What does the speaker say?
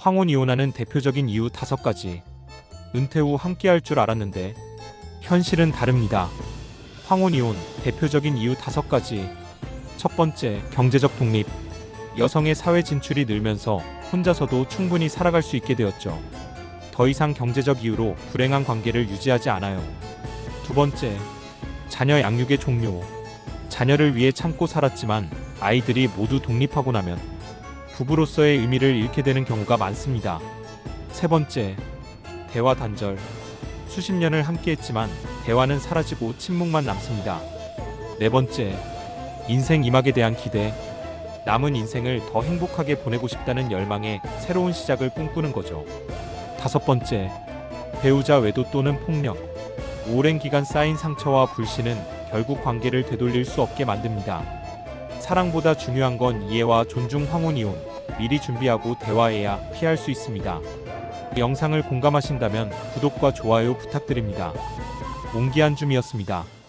황혼 이혼하는 대표적인 이유 다섯 가지. 은퇴 후 함께할 줄 알았는데 현실은 다릅니다. 황혼 이혼 대표적인 이유 다섯 가지. 첫 번째, 경제적 독립. 여성의 사회 진출이 늘면서 혼자서도 충분히 살아갈 수 있게 되었죠. 더 이상 경제적 이유로 불행한 관계를 유지하지 않아요. 두 번째, 자녀 양육의 종료. 자녀를 위해 참고 살았지만 아이들이 모두 독립하고 나면 부부로서의 의미를 잃게 되는 경우가 많습니다. 세 번째, 대화 단절. 수십 년을 함께했지만 대화는 사라지고 침묵만 남습니다. 네 번째, 인생 이막에 대한 기대. 남은 인생을 더 행복하게 보내고 싶다는 열망에 새로운 시작을 꿈꾸는 거죠. 다섯 번째, 배우자 외도 또는 폭력. 오랜 기간 쌓인 상처와 불신은 결국 관계를 되돌릴 수 없게 만듭니다. 사랑보다 중요한 건 이해와 존중 황혼 이혼. 미리 준비하고 대화해야 피할 수 있습니다. 영상을 공감하신다면 구독과 좋아요 부탁드립니다. 몽기한 줌이었습니다.